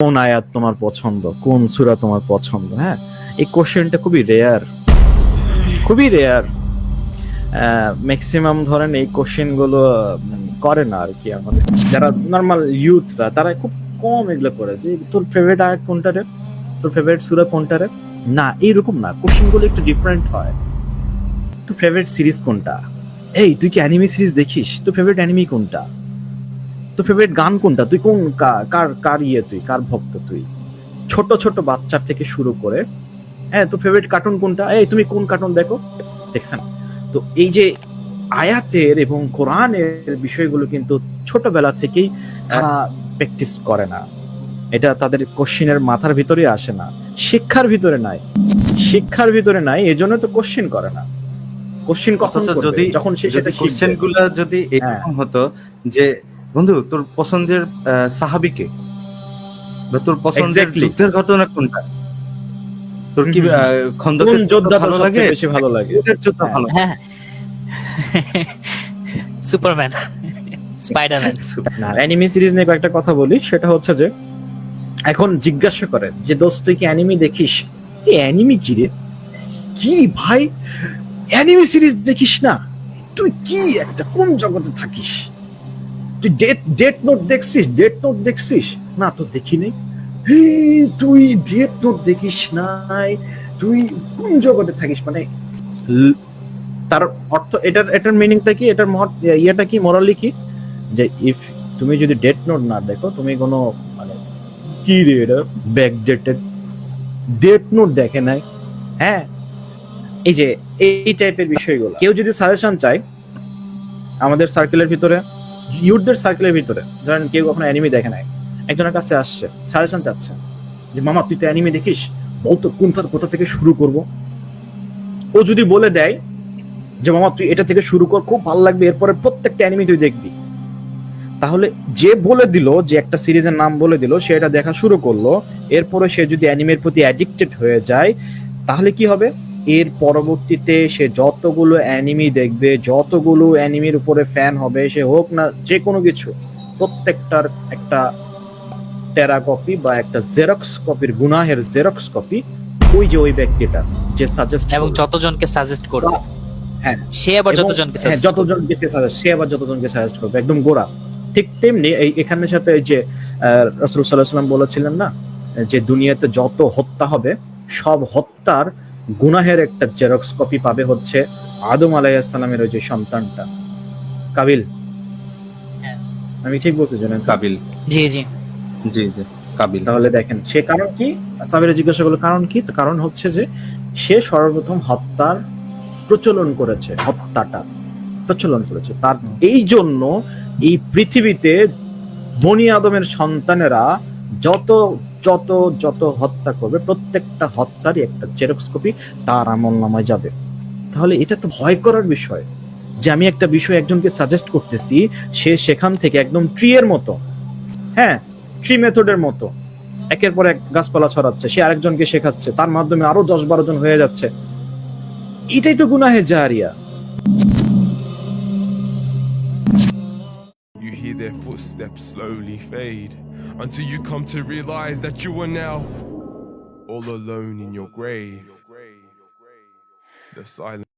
কোন আয়াত তোমার পছন্দ? কোন সুরা তোমার পছন্দ? হ্যাঁ? এই কোশ্চেনটা খুবই রেয়ার খুবই রেয়ার ম্যাক্সিমাম ধরেন এই কোশ্চেনগুলো করে না আর কি আমাদের। যারা নর্মাল ইউথরা তারা খুব কম এগুলো করে যে, তোর ফেভারিট আয়াত কোনটা রে? তোর ফেভারিট সুরা কোনটা রে? না, এইরকম না। কোশ্চেনগুলো একটু ডিফারেন্ট হয়। তোর ফেভারিট সিরিজ কোনটা? এই, তুই কি অ্যানিমে সিরিজ দেখিস? তোর ফেভারিট অ্যানিমি কোনটা? তোর ফেভারিট গান কোনটা? তুই কোন কার কার ইয়ে তুই? কার ভক্ত তুই? ছোট ছোট বাচ্চার থেকে শুরু করে হ্যাঁ তোর ফেভারিট কার্টুন কোনটা? এই তুমি কোন কার্টুন দেখো? দেখছেন? তো এই যে আয়াতের এবং কোরআনের বিষয়গুলো কিন্তু ছোটবেলা থেকেই তারা প্র্যাকটিস করে না। এটা তাদের কোশ্চিনের মাথার ভিতরে আসে না। শিক্ষার ভিতরে নাই। শিক্ষার ভিতরে নাই এজন্য তো কোশ্চিন করে না। কোশ্চিন কখন যদি যখন সে সেটা কোশ্চেন যদি এরকম হতো যে বন্ধু তোর পছন্দের সাহাবিকে বা তোর পছন্দের যুদ্ধের ঘটনা কোনটা? তোর কি খন্দকের যোদ্ধা ভালো লাগে? বেশি ভালো লাগে? যুদ্ধের যুদ্ধ। ভালো হ্যাঁ। সুপারম্যান স্পাইডারম্যান না অ্যানিমে সিরিজ নিয়ে একটা কথা বলি। সেটা হচ্ছে যে এখন জিজ্ঞাসা করে যে দোস্ত তুই কি অ্যানিমি দেখিস? এই অ্যানিমি কি রে? কি ভাই? অ্যানিমি সিরিজ দেখিস না? তুই কি একটা কোন জগতে থাকিস? তুই ডেট ডেট নোট দেখছিস? ডেট নোট দেখছিস? না, তো দেখি নেই। তুই ডেট নোট দেখিস নাই। তুই কোন জগতে থাকিস? মানে তার অর্থ, এটার এটার মিনিংটা কি? এটার মহৎ, ইয়েটা কি? মোরালি কি? যে ইফ তুমি যদি ডেট নোট না দেখো, তুমি কোনো মানে কি রে এটা? ব্যাক ডেটেড ডেট নোট দেখে নাই। হ্যাঁ? এই যে, এই টাইপের বিষয়গুলো। কেউ যদি সাজেশন চায়, আমাদের সার্কেলের ভিতরে ইউথদের সার্কেলের ভিতরে। ধরেন কেউ কখনো অ্যানিমি দেখে নাই। একজনের কাছে আসছে সাজেশন চাচ্ছে যে, মামা, তুই তো অ্যানিমি দেখিস? বলতো কোনটা কোথা থেকে শুরু করব? ও যদি বলে দেয় যে, মামা, তুই এটা থেকে শুরু কর, খুব ভালো লাগবে, এরপরে প্রত্যেকটা অ্যানিমি তুই দেখবি। তাহলে যে বলে দিল, যে একটা সিরিজের নাম বলে দিল, সে এটা দেখা শুরু করল। এরপরে সে যদি অ্যানিমের প্রতি অ্যাডিক্টেড হয়ে যায়, তাহলে কি হবে? এর পরবর্তীতে সে যতগুলো অ্যানিমি দেখবে যতগুলো অ্যানিমির উপরে ফ্যান হবে সে হোক না যে কোনো কিছু প্রত্যেকটার একটা টেরা কপি বা একটা জেরক্স কপির গুনাহের জেরক্স কপি ওই যে ওই ব্যক্তিটা যে সাজেস্ট এবং যতজনকে সাজেস্ট করবে। হ্যাঁ। সে আবার যতজনকে হ্যাঁ, যতজনকে সে suggest- সে আবার যতজনকে সাজেস্ট করবে একদম গোড়া। ঠিক তেমনি এই এখানের সাথে এই যে রসুল সাল্লাহ সাল্লাম বলেছিলেন না যে দুনিয়াতে যত হত্যা হবে সব হত্যার গুনাহের একটা জেরক্স কপি পাবে হচ্ছে আদম আলাইসালামের ওই যে সন্তানটা। কাবিল? হ্যাঁ। আমি ঠিক বলছি জানেন কাবিল। জি জি। জি জি কাবিল। তাহলে দেখেন সে কারণ কি? সাবিরা জিজ্ঞাসা করল কারণ কি? তো কারণ হচ্ছে যে সে সর্বপ্রথম হত্যার প্রচলন করেছে হত্যাটা প্রচলন করেছে। তার এই জন্য এই পৃথিবীতে বনি আদমের সন্তানেরা যত যত যত হত্যা করবে, প্রত্যেকটা হত্যারই একটা জেরক্স কপি তার আমল নামায় যাবে। তাহলে এটা তো ভয় করার বিষয়। যে আমি একটা বিষয় একজনকে সাজেস্ট করতেছি, সে সেখান থেকে একদম ট্রি এর মতো হ্যাঁ ট্রি মেথডের মতো, একের পর এক গাছপালা ছড়াচ্ছে, সে আরেকজনকে শেখাচ্ছে, তার মাধ্যমে আরও দশ বারো জন হয়ে যাচ্ছে। এটাই তো গুনাহে জারিয়া। Their footsteps slowly fade until you come to realize that you are now all alone in your grave. The silence.